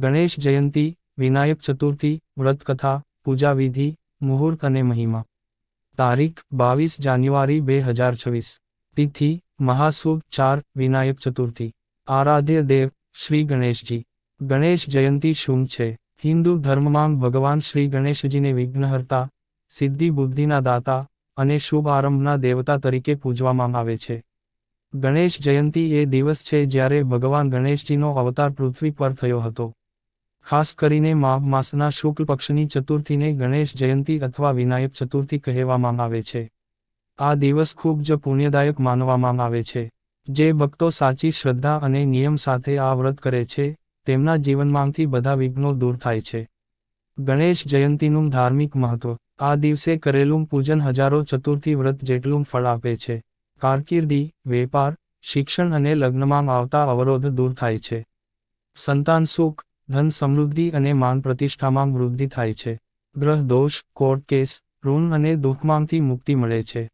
ગણેશ જયંતી, વિનાયક ચતુર્થી, વ્રતકથા, પૂજા વિધિ, મુહૂર્ત અને મહિમા. તારીખ બાવીસ જાન્યુઆરી બે હજાર છવ્વીસ. તિથિ, મહાશુભ ચાર, વિનાયક ચતુર્થી. આરાધ્ય દેવ, શ્રી ગણેશજી. ગણેશ જયંતી શું છે? હિન્દુ ધર્મમાં ભગવાન શ્રી ગણેશજીને વિઘ્નહર્તા, સિદ્ધિ બુદ્ધિના દાતા અને શુભ આરંભના દેવતા તરીકે પૂજવામાં આવે છે. ગણેશ જયંતી એ દિવસ છે જ્યારે ભગવાન ગણેશજીનો અવતાર પૃથ્વી પર થયો હતો. ખાસ કરીને માઘ માસના શુક્લ પક્ષની ચતુર્થીને ગણેશ જયંતી અથવા વિનાયક ચતુર્થી કહેવામાં આવે છે. આ દિવસ ખૂબ જ પુણ્યદાયક માનવામાં આવે છે. જે ભક્તો સાચી શ્રદ્ધા અને નિયમ સાથે આ વ્રત કરે છે, તેમના જીવનમાંથી બધા વિઘ્નો દૂર થાય છે. ગણેશ જયંતીનું ધાર્મિક મહત્વ. આ દિવસે કરેલું પૂજન હજારો ચતુર્થી વ્રત જેટલું ફળ આપે છે. કારકિર્દી, વેપાર, શિક્ષણ અને લગ્નમાં આવતા અવરોધ દૂર થાય છે. સંતાન સુખ ધન સમૃદ્ધિ અને માન પ્રતિષ્ઠામાં વૃદ્ધિ થાય છે. ગ્રહ દોષ, કોર્ટ કેસ, ઋણ અને દુઃખમાંથી મુક્તિ મળે છે.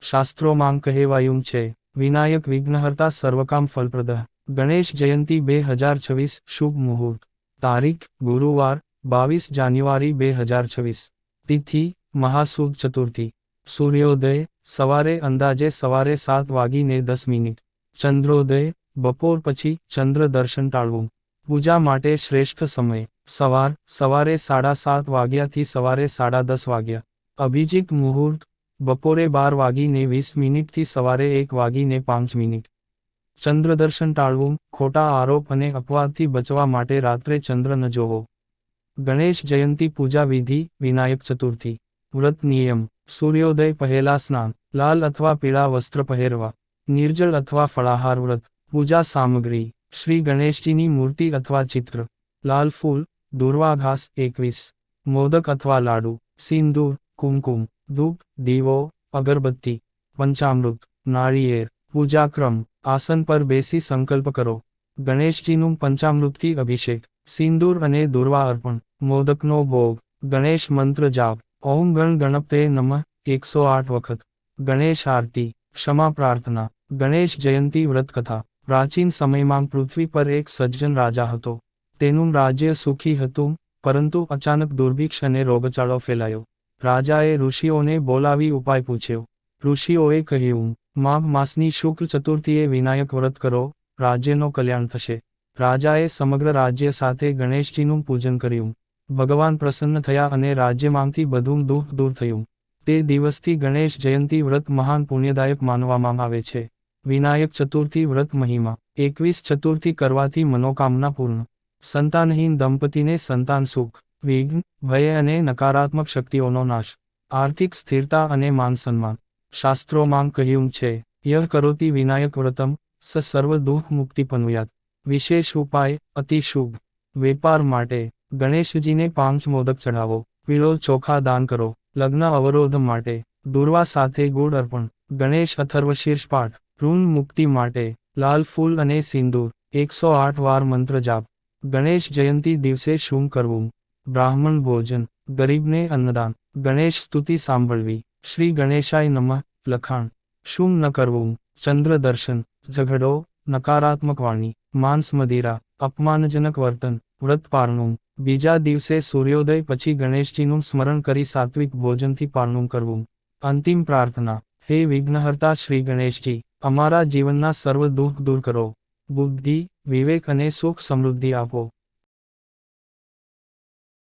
શાસ્ત્રોમાં કહેવાયું છે, વિનાયક વિઘ્નહર્તા સર્વકામ ફલપ્રદ. ગણેશ જયંતી બે હજાર છવ્વીસ, શુભ મુહૂર્ત. તારીખ, ગુરુવાર, બાવીસ જાન્યુઆરી બે હજાર છવ્વીસ. તિથિ મહાસુદ ચતુર્થી. સૂર્યોદય, સવારે અંદાજે સવારે સાત વાગીને દસ મિનિટ. ચંદ્રોદય, બપોર પછી ચંદ્ર દર્શન ટાળવું. પૂજા માટે શ્રેષ્ઠ સમય. સવાર, સવારે સાડા સાત વાગ્યાથી સવારે સાડા દસ વાગ્યા. અભિજીત મુહૂર્ત, બપોરે બાર વાગીને વીસ મિનિટથી સવારે એક વાગીને પાંચ મિનિટ. ચંદ્રદર્શન ટાળવું, ખોટા આરોપ અને અપવાદથી બચવા માટે રાત્રે ચંદ્ર ન જોવો. ગણેશ જયંતી પૂજા વિધિ, વિનાયક ચતુર્થી. વ્રત નિયમ, સૂર્યોદય પહેલા સ્નાન, લાલ અથવા પીળા વસ્ત્ર પહેરવા. નિર્જળ અથવા ફળાહાર વ્રત, પૂજા સામગ્રી. શ્રી ગણેશજીની મૂર્તિ અથવા ચિત્ર. લાલ ફૂલ દુર્વાઘાસ એકવીસ. મોદક અથવા લાડુ, સિંદૂર, કુમકુમ, ધૂપ, દીવો, અગરબત્તી, પંચામૃત, નાળિયેર, પૂજાક્રમ, આસન પર બેસી સંકલ્પ કરો. ગણેશજીનું પંચામૃતથી અભિષેક, સિંદૂર અને દુર્વા અર્પણ, મોદકનો ભોગ, ગણેશ મંત્ર જાપ, ઓમ ગણ ગણપતે નમઃ, એકસો આઠ વખત. ગણેશ આરતી, ક્ષમા પ્રાર્થના, ગણેશ જયંતી વ્રત કથા. પ્રાચીન સમયમાં પૃથ્વી પર એક સજ્જન રાજા હતો. તેનું રાજ્ય સુખી હતું, પરંતુ અચાનક દુર્ભિક્ષ અને રોગચાળો ફેલાયો. રાજાએ ઋષિઓને બોલાવી ઉપાય પૂછ્યો. ઋષિઓએ કહ્યું, માઘ માસની શુક્લ ચતુર્થીએ વિનાયક વ્રત કરો, રાજ્યનો કલ્યાણ થશે. રાજાએ સમગ્ર રાજ્ય સાથે ગણેશજીનું પૂજન કર્યું. ભગવાન પ્રસન્ન થયા અને રાજ્યમાંથી બધું દુઃખ દૂર થયું. તે દિવસથી ગણેશ જયંતી વ્રત મહાન પુણ્યદાયક માનવામાં આવે છે. વિનાયક ચતુર્થી વ્રત મહિમા, એકવીસ ચતુર્થી કરવાથી મનોકામના પૂર્ણ સંતાનહીન દંપતીને સંતાન સુખ, વિઘ્ન, ભય અને નકારાત્મક શક્તિઓનો નાશ, આર્થિક સ્થિરતા અને માન સન્માન. શાસ્ત્રોમાં કહ્યું છે, યહ કરોતિ વિનાયક વ્રતમ, સ સર્વ દુઃખ મુક્તિ પનુયાત વિશેષ ઉપાય, અતિ શુભ, વેપાર માટે, ગણેશજીને પાંચ મોદક ચઢાવો, પીળો ચોખા દાન કરો, લગ્ન અવરોધ માટે, દુર્વા સાથે ગુડ અર્પણ, ગણેશ અથર્વશીર્ષ પાઠ ઋણ મુક્તિ માટે લાલ ફૂલ અને સિંદૂર, એકસો આઠ વાર મંત્ર જાપ. ગણેશ જયંતી દિવસે શું કરવું? બ્રાહ્મણ ભોજન, ગરીબને અન્નદાન. ગણેશ સ્તુતિ સાંભળવી. શ્રી ગણેશાય નમઃ, લખાણ. શું ન કરવું? ચંદ્ર દર્શન, ઝઘડો, નકારાત્મક વાણી, માંસ મદિરા, અપમાનજનક વર્તન, વ્રત પારણું. બીજા દિવસે સૂર્યોદય પછી ગણેશજીનું સ્મરણ કરી સાત્વિક ભોજનથી પારણું કરવું. અંતિમ પ્રાર્થના. હે વિઘ્નહર્તા શ્રી ગણેશજી. અમારા જીવનના સર્વ દુઃખ દૂર કરો. બુદ્ધિ વિવેક અને સુખ સમૃદ્ધિ આપો.